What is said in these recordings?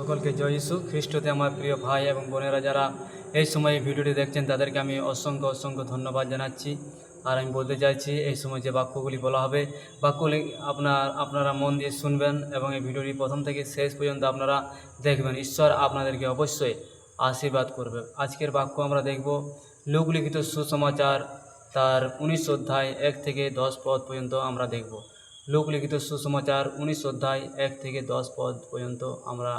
সকলকে জয় যিশু খ্রিস্টতে আমার প্রিয় ভাই এবং বোনেরা যারা এই সময় ভিডিওটি দেখছেন, তাদেরকে আমি অসংখ্য অসংখ্য ধন্যবাদ জানাচ্ছি। আর আমি বলতে চাইছি, এই সময় যে বাক্যগুলি বলা হবে, বাক্যগুলি আপনার, আপনারা মন দিয়ে শুনবেন এবং এই ভিডিওটি প্রথম থেকে শেষ পর্যন্ত আপনারা দেখবেন। ঈশ্বর আপনাদেরকে অবশ্যই আশীর্বাদ করবে। আজকের বাক্য আমরা দেখব, লোকলিখিত সুসমাচার তার উনিশ অধ্যায় এক থেকে দশ পদ পর্যন্ত আমরা দেখব। লোকলিখিত সুসমাচার উনিশ অধ্যায় এক থেকে দশ পদ পর্যন্ত আমরা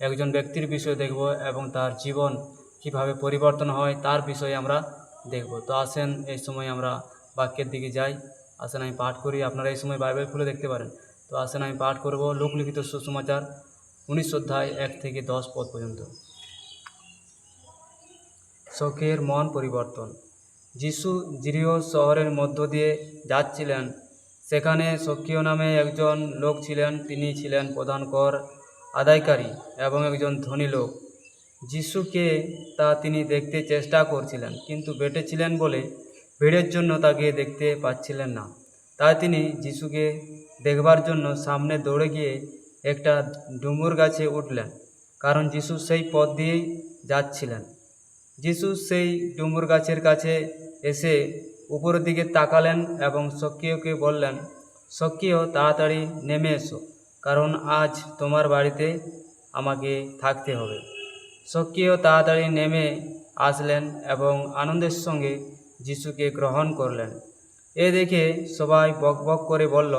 একজন ব্যক্তির বিষয় দেখব এবং তার জীবন কীভাবে পরিবর্তন হয় তার বিষয়ে আমরা দেখব। তো আসেন, এই সময় আমরা বাক্যের দিকে যাই। আসেন, আমি পাঠ করি। আপনারা এই সময় বাইবেল খুলে দেখতে পারেন। তো আসেন, আমি পাঠ করব লোকলিখিত সুসমাচার উনিশ অধ্যায় এক থেকে দশ পদ পর্যন্ত। শোকের মন পরিবর্তন। যিশু জিরিও শহরের মধ্য দিয়ে যাচ্ছিলেন। সেখানে সক্রিয় নামে একজন লোক ছিলেন। তিনি ছিলেন প্রধান কর আদায়কারী এবং একজন ধনী লোক। যিশুকে তা তিনি দেখতে চেষ্টা করছিলেন, কিন্তু বেটে ছিলেন বলে ভিড়ের জন্য তাকে দেখতে পাচ্ছিলেন না। তাই তিনি যিশুকে দেখবার জন্য সামনে দৌড়ে গিয়ে একটা ডুমুর গাছে উঠলেন, কারণ যিশু সেই পথ দিয়েই যাচ্ছিলেন। যিশু সেই ডুমুর গাছের কাছে এসে উপরের দিকে তাকালেন এবং সক্রিয়কে বললেন সক্রিয় তাড়াতাড়ি নেমে এসো। কারণ আজ তোমার বাড়িতে আমাকে থাকতে হবে। সক্রিয় তাড়াতাড়ি নেমে আসলেন এবং আনন্দের সঙ্গে যিশুকে গ্রহণ করলেন। এ দেখে সবাই বকবক করে বলল,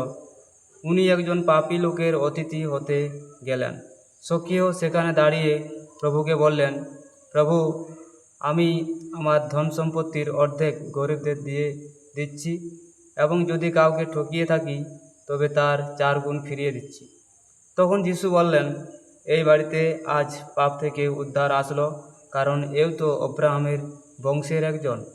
উনি একজন পাপী লোকের অতিথি হতে গেলেন। সক্রিয় সেখানে দাঁড়িয়ে প্রভুকে বললেন, প্রভু, আমি আমার ধন সম্পত্তির অর্ধেক গরিবদের দিয়ে দিচ্ছি এবং যদি কাউকে ঠকিয়ে থাকি, তবে তার চার গুণ ফিরিয়ে দিচ্ছি। তখন যিশু বললেন, এই বাড়িতে আজ পাপ থেকে উদ্ধার আসলো, কারণ এও তো অব্রাহামের বংশের একজন।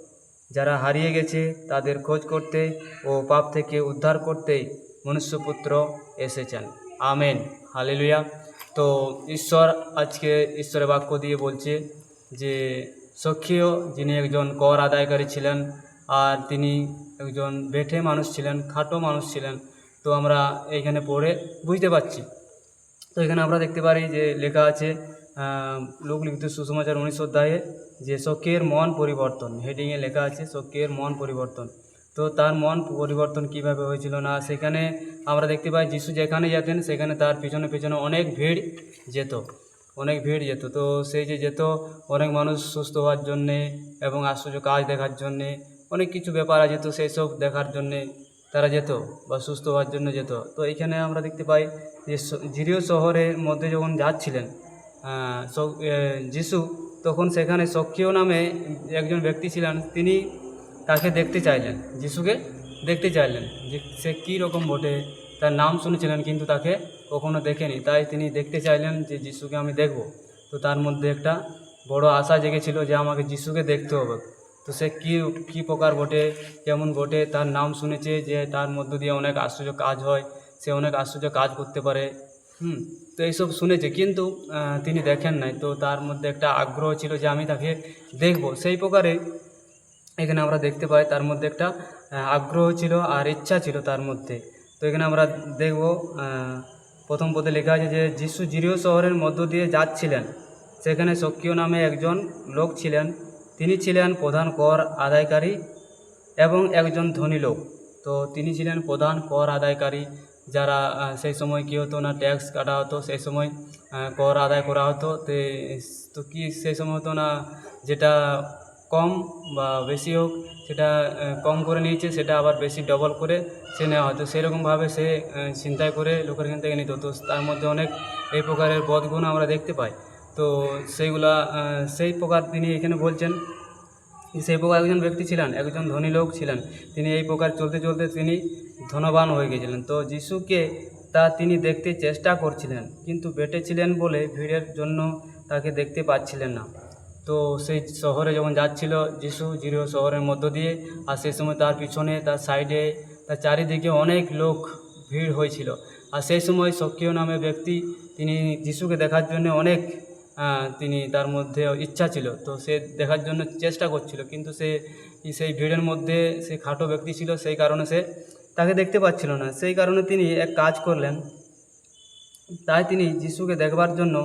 যারা হারিয়ে গেছে তাদের খোঁজ করতে ও পাপ থেকে উদ্ধার করতেই মনুষ্যপুত্র এসেছেন। আমেন। হালেলুয়া। তো ঈশ্বর আজকে ঈশ্বরের বাক্য দিয়ে বলছে যে সক্ষীয় যিনি একজন কর আদায়কারী ছিলেন আর তিনি একজন বেঠে মানুষ ছিলেন, খাটো মানুষ ছিলেন, তো আমরা এইখানে পড়ে বুঝতে পারছি। তো এখানে আমরা দেখতে পারি যে লেখা আছে লোকলিখিত সুসমাচার উনিশ অধ্যায়ে যে শোকের মন পরিবর্তন হেডিংয়ে লেখা আছে শোকের মন পরিবর্তন। তো তার মন পরিবর্তন কীভাবে হয়েছিল না, সেখানে আমরা দেখতে পাই যিশু যেখানে যেতেন, সেখানে তার পিছনে পিছনে অনেক ভিড় যেত, অনেক ভিড় যেত। তো সেই যে যেত, অনেক মানুষ সুস্থ হওয়ার জন্যে এবং আশ্চর্য কাজ দেখার জন্যে, অনেক কিছু ব্যাপার আছে তো সেই সব দেখার জন্যে তারা যেত বা সুস্থ হওয়ার জন্য যেত। তো এইখানে আমরা দেখতে পাই যে জিরিও শহরের মধ্যে যখন যাচ্ছিলেন যিশু, তখন সেখানে সক্ষীয় নামে একজন ব্যক্তি ছিলেন, তিনি তাকে দেখতে চাইলেন, যিশুকে দেখতে চাইলেন, যে সে কী রকম বটে, তার নাম শুনেছিলেন কিন্তু তাকে কখনো দেখেনি, তাই তিনি দেখতে চাইলেন যে যিশুকে আমি দেখব। তো তার মধ্যে একটা বড় আশা জেগেছিল যে আমাকে যিশুকে দেখতে হবে। তো সে কী কী প্রকার বটে, কেমন বটে, তার নাম শুনেছে যে তার মধ্য দিয়ে অনেক আশ্চর্য কাজ হয় সে অনেক আশ্চর্য কাজ করতে পারে। হুম, তো এইসব শুনেছে। কিন্তু তিনি দেখেন নাই। তো তার মধ্যে একটা আগ্রহ ছিল যে আমি তাকে দেখব। সেই প্রকারে এখানে আমরা দেখতে পাই, তার মধ্যে একটা আগ্রহ ছিল আর ইচ্ছা ছিল তার মধ্যে। তো এখানে আমরা দেখব প্রথম পদে লেখা আছে যে, যিশু জিরিও শহরের মধ্য দিয়ে যাচ্ছিলেন। সেখানে সক্রিয় নামে একজন লোক ছিলেন। তিনি ছিলেন প্রধান কর আদায়কারী এবং একজন ধনী লোক। তো তিনি ছিলেন প্রধান কর আদায়কারী। যারা সেই সময় কী হতো না ট্যাক্স কাটা হতো, সেই সময় কর আদায় করা হতো, তে, তো কি সেই সময় হতো না, যেটা কম বা বেশি হোক, সেটা কম করে নিয়েছে, সেটা আবার বেশি ডবল করে সে নেওয়া হতো। সেরকমভাবে সে ছিনতাই করে লোকের এখান থেকে নিত। তো তার মধ্যে অনেক এই প্রকারের বদগুণ আমরা দেখতে পাই। তো সেইগুলা সেই প্রকার তিনি এখানে বলছেন সেই প্রকার একজন ব্যক্তি ছিলেন, একজন ধনী লোক ছিলেন। তিনি এই প্রকার চলতে চলতে তিনি ধনবান হয়ে গেছিলেন। তো যিশুকে তা তিনি দেখতে চেষ্টা করছিলেন, কিন্তু বেটে ছিলেন বলে ভিড়ের জন্য তাকে দেখতে পাচ্ছিলেন না। তো সেই শহরে যখন যাচ্ছিল যিশু জিরো শহরের মধ্য দিয়ে, আর সেই সময় তার পিছনে, তার সাইডে, তার চারিদিকে অনেক লোক ভিড় হয়েছিল। আর সেই সময় সক্রিয় নামে ব্যক্তি তিনি যিশুকে দেখার জন্য অনেক তিনি তার মধ্যে ইচ্ছা ছিল। তো সে দেখার জন্য চেষ্টা করছিল, কিন্তু সে সেই ভিড়ের মধ্যে সে খাটো ব্যক্তি ছিল, সেই কারণে সে তাকে দেখতে পাচ্ছিল না। সেই কারণে তিনি এক কাজ করলেন। তাই তিনি যিশুকে দেখবার জন্য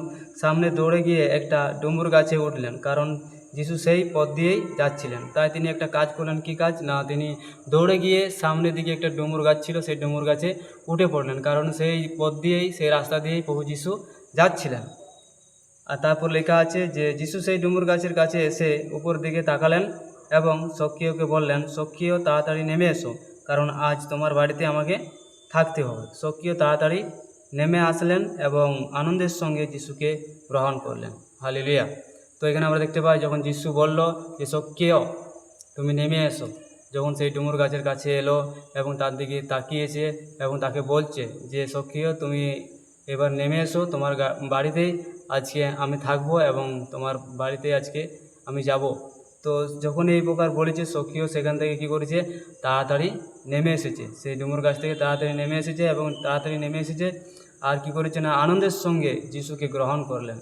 সামনে দৌড়ে গিয়ে একটা ডুমুর গাছে উঠলেন, কারণ যিশু সেই পথ দিয়েই যাচ্ছিলেন। তাই তিনি একটা কাজ করলেন। কি কাজ? না, তিনি দৌড়ে গিয়ে সামনের দিকে একটা ডুমুর গাছ ছিল, সেই ডুমুর গাছে উঠে পড়লেন, কারণ সেই পথ দিয়েই, সেই রাস্তা দিয়েই প্রভু যিশু যাচ্ছিলেন। আর তারপর লেখা আছে যে, যিশু সেই ডুমুর গাছের কাছে এসে উপর দিকে তাকালেন এবং সক্রিয়কে বললেন সক্রিয় তাড়াতাড়ি নেমে এসো, কারণ আজ তোমার বাড়িতে আমাকে থাকতে হবে। সক্রিয় তাড়াতাড়ি নেমে আসলেন এবং আনন্দের সঙ্গে যিশুকে গ্রহণ করলেন। হালেলুয়া। তো এখানে আমরা দেখতে পাই, যখন যিশু বলল যে সক্রিয় তুমি নেমে এসো। যখন সেই ডুমুর গাছের কাছে এলো এবং তার দিকে তাকিয়েছে এবং তাকে বলছে যে সক্রিয় তুমি এবার নেমে এসো, তোমার বাড়িতেই আজকে আমি থাকব এবং তোমার বাড়িতে আজকে আমি যাব। তো যখন এই প্রকার বলেছে, সখীও সেখান থেকে কি করেছে? তাড়াতাড়ি নেমে এসেছে। সেই ডুমুর গাছ থেকে তাড়াতাড়ি নেমে এসেছে এবং তাড়াতাড়ি নেমে এসেছে। আর কি করেছে না, আনন্দের সঙ্গে যিশুকে গ্রহণ করলেন।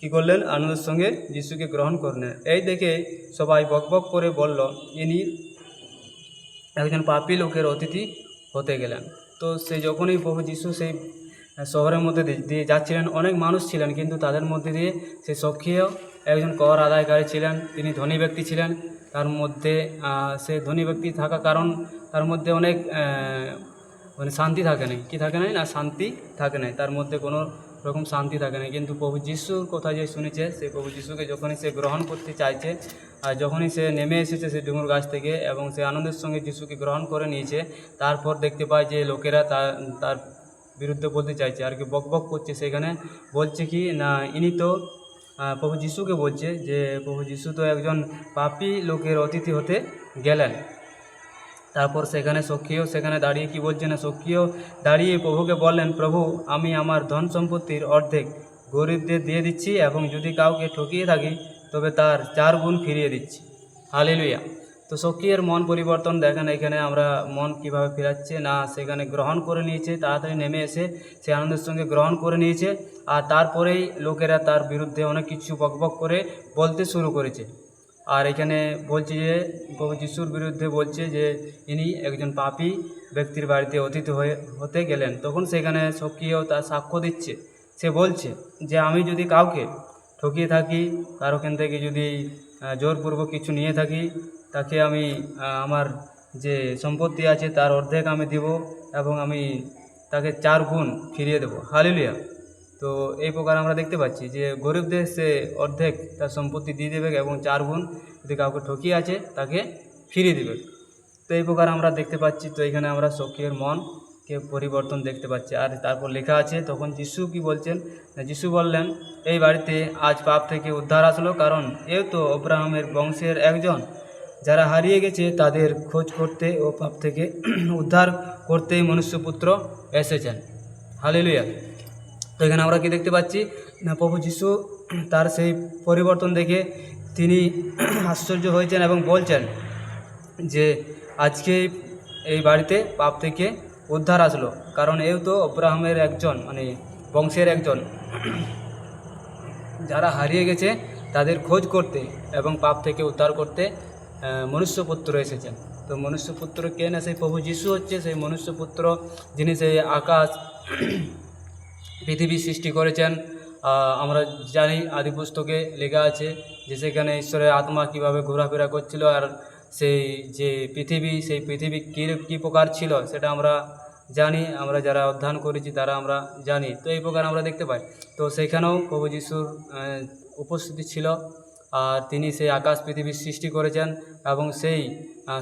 কি করলেন? আনন্দের সঙ্গে যিশুকে গ্রহণ করলেন। এই দেখে সবাই বকবক করে বলল, ইনি একজন পাপী লোকের অতিথি হতে গেলেন। তো সে যখনই প্রভু যিশু সেই শহরের মধ্যে দিয়ে যাচ্ছিলেন। অনেক মানুষ ছিলেন, কিন্তু তাদের মধ্যে দিয়ে সেই সক্রিয় একজন কর আদায়কারী ছিলেন। তিনি ধনী ব্যক্তি ছিলেন। তার মধ্যে সে ধনী ব্যক্তি থাকা কারণ তার মধ্যে অনেক মানে শান্তি থাকে নাই। কি থাকে নাই না? শান্তি থাকে নাই। তার মধ্যে কোনো রকম শান্তি থাকে না কিন্তু প্রভু যিশুর কথা যে শুনেছে সেই প্রভু যিশুকে যখনই সে গ্রহণ করতে চাইছে, আর যখনই সে নেমে এসেছে সে ডুমুর গাছ থেকে এবং সে আনন্দের সঙ্গে যিশুকে গ্রহণ করে নিয়েছে, তারপর দেখতে পায় যে লোকেরা তার বিরুদ্ধে বলতে চাইছে আর কি, বক বক করছে সেখানে। বলছে কি, না, ইনি তো প্রভু যিশুকে বলছে যে, প্রভু যিশু তো একজন পাপী লোকের অতিথি হতে গেলেন। তারপর সেখানে সখীও সেখানে দাঁড়িয়ে কি বলছে না, সখীও দাঁড়িয়ে প্রভুকে বললেন, প্রভু, আমি আমার ধন সম্পত্তির অর্ধেক গরিবদের দিয়ে দিচ্ছি এবং যদি কাউকে ঠকিয়ে থাকি, তবে তার চার গুণ ফিরিয়ে দিচ্ছি। হালেলুয়া। তো সখীর মন পরিবর্তন দেখেন, এখানে আমরা মন কীভাবে ফেরাচ্ছে, না সেখানে গ্রহণ করে নিয়েছে, তাড়াতাড়ি নেমে এসে সে আনন্দের সঙ্গে গ্রহণ করে নিয়েছে, আর তারপরেই লোকেরা তার বিরুদ্ধে অনেক কিছু বকবক করে বলতে শুরু করেছে। আর এখানে বলছে যে, প্রভু যিশুর বিরুদ্ধে বলছে যে, ইনি একজন পাপি ব্যক্তির বাড়িতে অতিথি হয়ে, হতে গেলেন। তখন সেখানে সক্রিয় তার সাক্ষ্য দিচ্ছে। সে বলছে যে, আমি যদি কাউকে ঠকিয়ে থাকি, কার ওখান থেকে যদি জোরপূর্বক কিছু নিয়ে থাকি তাকে আমি আমার যে সম্পত্তি আছে তার অর্ধেক আমি দেব এবং আমি তাকে চার গুণ ফিরিয়ে দেবো। হালিলিয়া। তো এই প্রকার আমরা দেখতে পাচ্ছি যে গরিবদের সে অর্ধেক তার সম্পত্তি দিয়ে দেবে এবং চার গুণ যদি কাউকে ঠকিয়ে আছে তাকে ফিরিয়ে দেবে। তো এই প্রকার আমরা দেখতে পাচ্ছি। তো এখানে আমরা সখীর মনকে পরিবর্তন দেখতে পাচ্ছি। আর তারপর লেখা আছে, তখন যিশু কি বলছেন? যিশু বললেন, এই বাড়িতে আজ পাপ থেকে উদ্ধার আসলো কারণ এও তো অব্রাহামের বংশের একজন। যারা হারিয়ে গেছে তাদের খোঁজ করতে ও পাপ থেকে উদ্ধার করতেই মনুষ্যপুত্র এসেছেন। হালেলুয়া। তো এখানে আমরা কি দেখতে পাচ্ছি? না, প্রভু যিশু তার সেই পরিবর্তন দেখে তিনি আশ্চর্য হয়েছেন এবং বলছেন যে, আজকে এই বাড়িতে পাপ থেকে উদ্ধার আসলো। কারণ এও তো অব্রাহামের একজন মানে বংশের একজন। যারা হারিয়ে গেছে তাদের খোঁজ করতে এবং পাপ থেকে উদ্ধার করতে মনুষ্যপুত্র এসেছেন। তো মনুষ্যপুত্র কে না? সেই প্রভু যিশু হচ্ছে, সেই মনুষ্যপুত্র যিনি সেই আকাশ পৃথিবী সৃষ্টি করেছেন। আমরা জানি আদি পুস্তকে লেখা আছে যে সেখানে ঈশ্বরের আত্মা কীভাবে ঘোরাফেরা করছিল আর সেই যে পৃথিবী, সেই পৃথিবী কী কী প্রকার ছিল সেটা আমরা জানি। আমরা যারা অধ্যয়ন করেছি তারা আমরা জানি। তো এই প্রকার আমরা দেখতে পাই। তো সেখানেও প্রভু যিশুর উপস্থিতি ছিল। তিনি সেই আকাশ পৃথিবীর সৃষ্টি করেছেন এবং সেই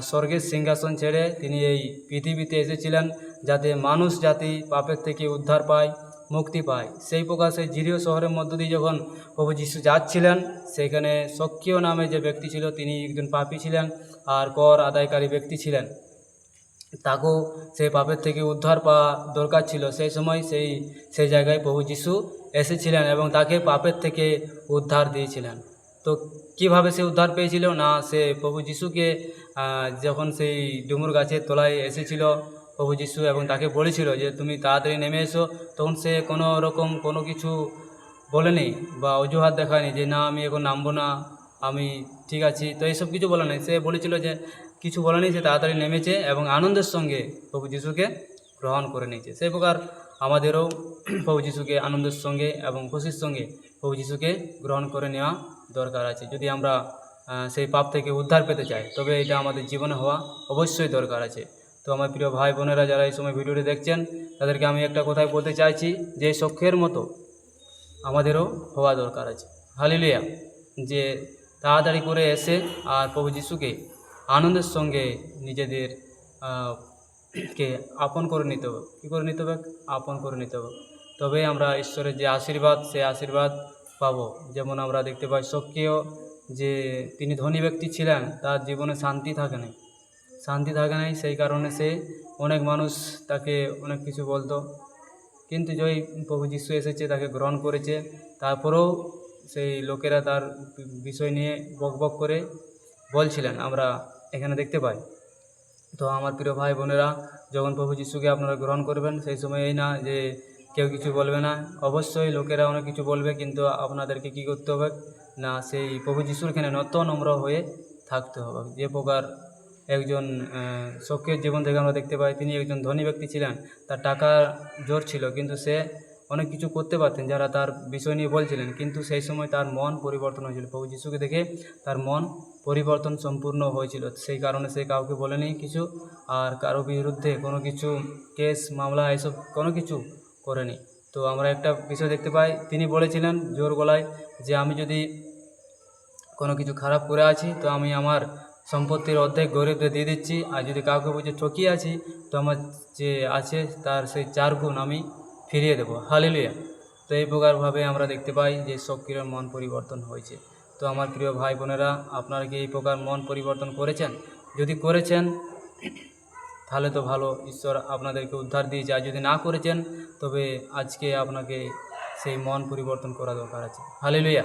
স্বর্গের সিংহাসন ছেড়ে তিনি এই পৃথিবীতে এসেছিলেন যাতে মানুষ, জাতি পাপের থেকে উদ্ধার পায়, মুক্তি পায়। সেই প্রকার সেই জিরিয় শহরের মধ্য দিয়ে যখন প্রভু যিশু যাচ্ছিলেন, সেখানে সক্রিয় নামে যে ব্যক্তি ছিল তিনি একজন পাপী ছিলেন আর কর আদায়কারী ব্যক্তি ছিলেন। তাকেও সেই পাপের থেকে উদ্ধার পাওয়া দরকার ছিল। সেই সময় সেই সেই জায়গায় প্রভু যিশু এসেছিলেন এবং তাকে পাপের থেকে উদ্ধার দিয়েছিলেন। তো কীভাবে সে উদ্ধার পেয়েছিল? না, সে প্রভু যিশুকে যখন সেই ডুমুর গাছের তলায় এসেছিল, প্রভু যিশু এবং তাকে বলেছিল যে, তুমি তাড়াতাড়ি নেমে এসো। তখন সে কোনো রকম কোনো কিছু বলেনি বা অজুহাত দেখায়নি যে, না, আমি এখন নামবো না, আমি ঠিক আছি। তো এইসব কিছু বলে নাই সে বলেছিল যে, কিছু বলেনি, সে তাড়াতাড়ি নেমেছে এবং আনন্দের সঙ্গে প্রভু যিশুকে গ্রহণ করে নিয়েছে। সেই প্রকার আমাদেরও প্রভু যিশুকে আনন্দের সঙ্গে এবং খুশির সঙ্গে প্রভু যিশুকে গ্রহণ করে নেওয়া দরকার আছে। যদি আমরা সেই পাপ থেকে উদ্ধার পেতে চাই, তবে এটা আমাদের জীবনে হওয়া অবশ্যই দরকার আছে। তো আমার প্রিয় ভাই বোনেরা, যারা এই সময় ভিডিওটি দেখছেন, তাদেরকে আমি একটা কথাই বলতে চাইছি যে সখ্যের মতো আমাদেরও হওয়া দরকার আছে। হালিলিয়া। যে তাড়াতাড়ি করে এসে আর প্রভু যিশুকে আনন্দের সঙ্গে নিজেদের কে আপন করে নিতে হবে। কী করে নিতে হবে? আপন করে নিতে হবে। তবেই আমরা ঈশ্বরের যে আশীর্বাদ সেই আশীর্বাদ পাবো। যেমন আমরা দেখতে পাই সক্রিয় যে তিনি ধনী ব্যক্তি ছিলেন, তার জীবনে শান্তি থাকে নাই। শান্তি থাকে নাই, সেই কারণে সে অনেক মানুষ তাকে অনেক কিছু বলতো। কিন্তু জয় প্রভু যিশু এসেছে, তাকে গ্রহণ করেছে, তারপরেও সেই লোকেরা তার বিষয় নিয়ে বক বক করে বলছিলেন, আমরা এখানে দেখতে পাই। তো আমার প্রিয় ভাই বোনেরা, যখন প্রভু যিশুকে আপনারা গ্রহণ করবেন, সেই সময় এই না যে কেউ কিছু বলবে না। অবশ্যই লোকেরা অনেক কিছু বলবে, কিন্তু আপনাদেরকে কি করতে হবে? না, সেই প্রভু যিশুর এখানে নত নম্র হয়ে থাকতে হবে। যে প্রকার একজন সক্রিয় জীবন থেকে আমরা দেখতে পাই, তিনি একজন ধনী ব্যক্তি ছিলেন, তার টাকা জোর ছিল, কিন্তু সে অনেক কিছু করতে পারতেন, যারা তার বিষয় নিয়ে বলছিলেন, কিন্তু সেই সময় তার মন পরিবর্তন হয়েছিল। প্রভু যিশুকে দেখে তার মন পরিবর্তন সম্পূর্ণ হয়েছিল। সেই কারণে সে কাউকে বলেনি কিছু, আর কারও বিরুদ্ধে কোনো কিছু কেস, মামলা, এসব কোনো কিছু করেনি। তো আমরা একটা বিষয় দেখতে পাই, তিনি বলেছিলেন জোর গলায় যে আমি যদি কোনো কিছু খারাপ করে আছি, তো আমি আমার সম্পত্তির অর্ধেক গরিবদের দিয়ে দিচ্ছি, আর যদি কাউকে বুঝে ঠকিয়ে আছি, তো আমার যে আছে তার সেই চার গুণ আমি ফিরিয়ে দেবো। হালেলুয়া। তো এই প্রকারভাবে আমরা দেখতে পাই যে সক্রিয় মন পরিবর্তন হয়েছে। তো আমার প্রিয় ভাই বোনেরা, আপনারা কি এই প্রকার মন পরিবর্তন করেছেন? যদি করেছেন তাহলে তো ভালো। ঈশ্বর আপনাদেরকে উদ্ধার দিয়েছে। আর যদি না করেছেন, তবে আজকে আপনাকে সেই মন পরিবর্তন করা দরকার আছে। হালেলুয়া।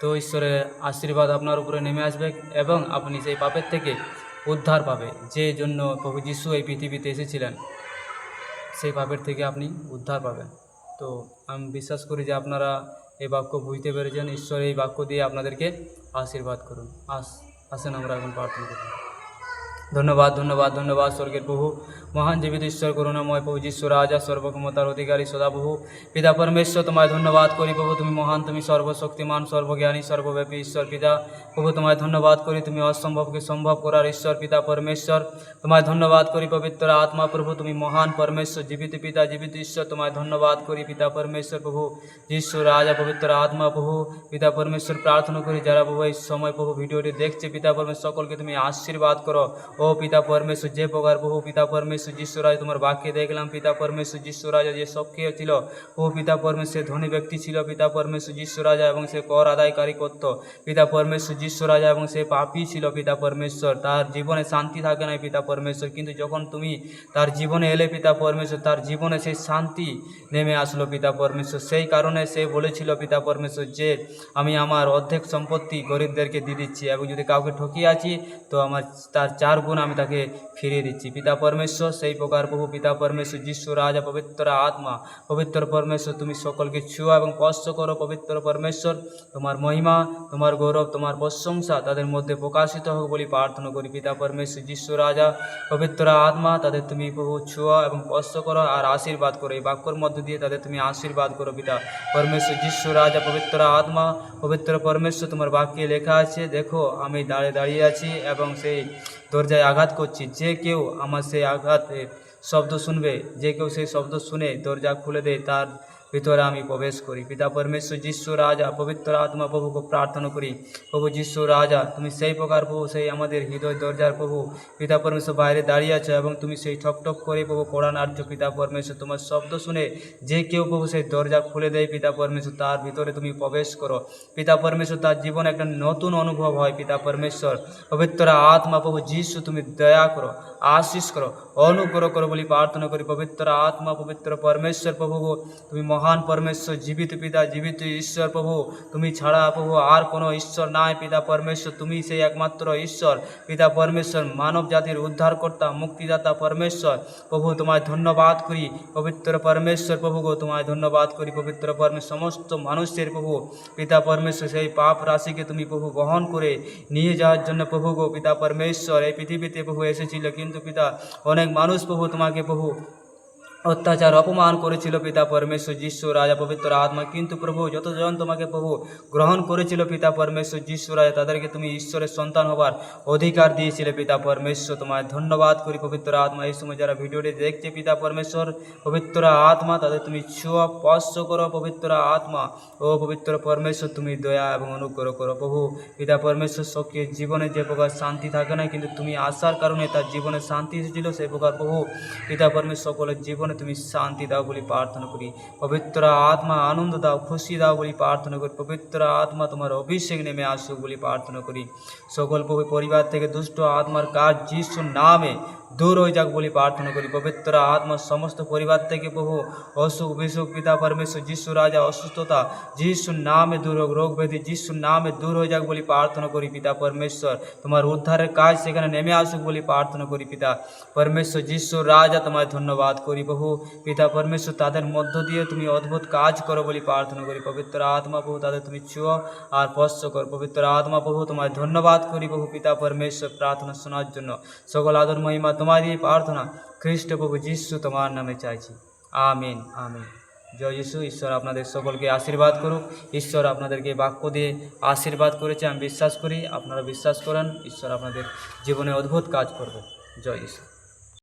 তো ঈশ্বরের আশীর্বাদ আপনার উপরে নেমে আসবে এবং আপনি সেই পাপের থেকে উদ্ধার পাবে। যে জন্য প্রভু যিশু এই পৃথিবীতে এসেছিলেন, সেই পাপের থেকে আপনি উদ্ধার পাবেন। তো আমি বিশ্বাস করি যে আপনারা এই বাক্য বুঝতে পেরেছেন। ঈশ্বর এই বাক্য দিয়ে আপনাদেরকে আশীর্বাদ করুন। আস আসেন আমরা এখন প্রার্থনা করি। ধন্যবাদ ধন্যবাদ ধন্যবাদ স্বর্গের প্রভু মহান জীবিত ঈশ্বর, করুণাময় প্রভু যিশু রাজা, সর্বক্ষমতার অধিকারী সদাপ্রভু পিতা পরমেশ্বর, তোমায় ধন্যবাদ করি প্রভু, তুমি মহান, তুমি সর্বশক্তিমান, সর্বজ্ঞানী, সর্বব্যাপী ঈশ্বর পিতা। প্রভু, তোমায় ধন্যবাদ করি, তুমি অসম্ভবকে সম্ভব করার ঈশ্বর পিতা পরমেশ্বর। তোমায় ধন্যবাদ করি পবিত্র আত্মা প্রভু, তুমি মহান পরমেশ্বর, জীবিত পিতা, জীবিত ঈশ্বর। তোমায় ধন্যবাদ করি পিতা পরমেশ্বর প্রভু, যিশু রাজা, পবিত্র আত্মা প্রভু। পিতা পরমেশ্বর, প্রার্থনা করি যারা প্রভু, এই সময় প্রভু ভিডিওটি দেখছে, পিতা পরমেশ্বর, সকলকে তুমি আশীর্বাদ করো। ও পিতা পরমেশ্বর, যে প্রকার প্রভু, পিতা পরমেশ্বর যিশ্বরাজ তোমার বাক্যে দেখলাম, পিতা পরমেশ্বর যিশ্বরাজ যে সক্রিয় ছিল, ও পিতা পরমেশ্বর ধনী ব্যক্তি ছিল, পিতা পরমেশ্বর যিশ্বরাজা এবং সে কর আদায়কারী করত। পিতা পরমেশ্বর যিশ্বরাজা এবং সে পাপী ছিল, পিতা পরমেশ্বর, তার জীবনে শান্তি থাকে না পিতা পরমেশ্বর। কিন্তু যখন তুমি তার জীবনে এলে, পিতা পরমেশ্বর, তার জীবনে সেই শান্তি নেমে আসলো, পিতা পরমেশ্বর। সেই কারণে সে বলেছিল, পিতা পরমেশ্বর, যে আমি আমার অর্ধেক সম্পত্তি গরিবদেরকে দিয়ে দিচ্ছি এবং যদি কাউকে ঠকিয়ে আছি, তো আমার, তার চার গুণ আমি তাকে ফিরিয়ে দিচ্ছি। পিতা পরমেশ্বর সেই প্রকার প্রভু পিতা পরমেশ্বর, যিশু রাজা, পবিত্র আত্মা, পবিত্র পরমেশ্বর, তুমি সকলকে ছুয়া এবং স্পর্শ করো, পবিত্র পরমেশ্বর। তোমার মহিমা, তোমার গৌরব, তোমার প্রশংসা তাদের মধ্যে প্রকাশিত হোক বলে প্রার্থনা করি। পিতা পরমেশ্বর, যিশু রাজা, পবিত্র আত্মা, তাদের তুমি প্রভু ছুয়া এবং স্পর্শ করো আর আশীর্বাদ করো। এই বাক্যর মধ্য দিয়ে তাদের তুমি আশীর্বাদ করো পিতা পরমেশ্বর, যিশু রাজা, পবিত্র আত্মা, পবিত্র পরমেশ্বর। তোমার বাক্যে লেখা আছে, দেখো, আমি দাঁড়িয়ে দাঁড়িয়ে আছি এবং সেই দরজায় আঘাত করছি। যে কেউ আমার সেই আঘাতের শব্দ শুনবে। যে কেউ সেই শব্দ শুনে দরজা খুলে দেয় তার ভিতরে আমি প্রবেশ করি। পিতা পরমেশ্বর, যিশু রাজা, পবিত্র আত্মা প্রভুকে প্রার্থনা করি। প্রভু যিশু রাজা, তুমি সেই প্রকার প্রভু, সেই আমাদের হৃদয় দরজার প্রভু। পিতা পরমেশ্বর বাইরে দাঁড়িয়ে আছো এবং তুমি সেই ঠক ঠক করে প্রভু কোরআনার্য পিতা পরমেশ্বর, তোমার শব্দ শুনে যে কেউ প্রভু সেই দরজা খুলে দেয় পিতা পরমেশ্বর, তার ভিতরে তুমি প্রবেশ করো। পিতা পরমেশ্বর, তার জীবনে একটা নতুন অনুভব হয় পিতা পরমেশ্বর। পবিত্র আত্মা প্রভু যিশু, তুমি দয়া করো আশিস করো, অনুগ্রহ করো বলি প্রার্থনা করি। পবিত্র আত্মা, পবিত্র পরমেশ্বর প্রভু তুমি মহান পরমেশ্বর, জীবিত পিতা, জীবিত ঈশ্বর প্রভু, তুমি ছাড়া প্রভু আর কোনো ঈশ্বর নাই। পিতা পরমেশ্বর, তুমি সেই একমাত্র ঈশ্বর। পিতা পরমেশ্বর, মানব জাতির উদ্ধারকর্তা, মুক্তিদাতা পরমেশ্বর। প্রভু, তোমায় ধন্যবাদ করি। পবিত্র পরমেশ্বর প্রভু গো, তোমায় ধন্যবাদ করি। পবিত্র পরমেশ্বর, সমস্ত মানুষের প্রভু। পিতা পরমেশ্বর, সেই পাপ রাশিকে তুমি প্রভু বহন করে নিয়ে যাওয়ার জন্য প্রভু গো, পিতা পরমেশ্বর, এই পৃথিবীতে প্রভু এসেছিল। কিন্তু পিতা, অনেক মানুষ প্রভু তোমাকে প্রভু অত্যাচার, অপমান করেছিল পিতা পরমেশ্বর যিশু রাজা পবিত্র আত্মা। কিন্তু প্রভু যতজন তোমাকে প্রভু গ্রহণ করেছিল পিতা পরমেশ্বর যিশু রাজা, তাদেরকে তুমি ঈশ্বরের সন্তান হবার অধিকার দিয়েছিলে পিতা পরমেশ্বর। তোমায় ধন্যবাদ করি পবিত্র আত্মা। এই সময় যারা ভিডিওটি দেখছে পিতা পরমেশ্বর, পবিত্র আত্মা, তাদের তুমি ছোঁয়া স্পর্শ করো পবিত্র আত্মা। ও পবিত্র পরমেশ্বর, তুমি দয়া এবং অনুগ্রহ করো। প্রভু, পিতা পরমেশ্বর সখীর জীবনে যে প্রকার শান্তি থাকে না, কিন্তু তুমি আসার কারণে তার জীবনে শান্তি এসেছিল, সেই প্রকার প্রভু পিতা পরমেশ্বর সকলের জীবনে তুমি শান্তি দাও বলে প্রার্থনা করি। পবিত্র আত্মা আনন্দ দাও, খুশি দাও বলে প্রার্থনা করি। পবিত্র আত্মা তোমার অভিষেক নেমে আসুক বলে প্রার্থনা করি। সকল পরিবার থেকে দুষ্ট আত্মার কাজ যিশুর নামে দূর হয়ে যাক বলি প্রার্থনা করি। পবিত্র আত্মা সমস্ত পরিবার থেকে প্রভু, অসুখ বিসুখ পিতা পরমেশ্বর, যিশু রাজা অসুস্থতা, যিশুর নামে দূর হোক, রোগ ব্যাধি, যিশুর নামে দূর হয়ে যাক বলি প্রার্থনা করি পিতা পরমেশ্বর। তোমার উদ্ধারের কাজ সেখানে নেমে আসুক বলি প্রার্থনা করি পিতা পরমেশ্বর যিশু রাজা তোমায় ধন্যবাদ করি প্রভু। পিতা পরমেশ্বর, তাদের মধ্য দিয়ে তুমি অদ্ভুত কাজ করো বলি প্রার্থনা করি। পবিত্র আত্মা প্রভু, তাদের তুমি ছুঁয়ো আর স্পর্শ করো। পবিত্র আত্মা প্রভু, তোমায় ধন্যবাদ করি প্রভু পিতা পরমেশ্বর প্রার্থনা শোনার জন্য। সকল আদর মহিমা তোমারই প্রার্থনা খ্রিস্ট প্রভু যিশু তোমার নামে চাইছি। আমিন আমিন। জয় যিশু, ঈশ্বর আপনাদের সকলকে আশীর্বাদ করুক। ঈশ্বর আপনাদেরকে বাক্য দিয়ে আশীর্বাদ করেছে, আমি বিশ্বাস করি। আপনারা বিশ্বাস করেন, ঈশ্বর আপনাদের জীবনে অদ্ভুত কাজ করবে। জয় যিশু।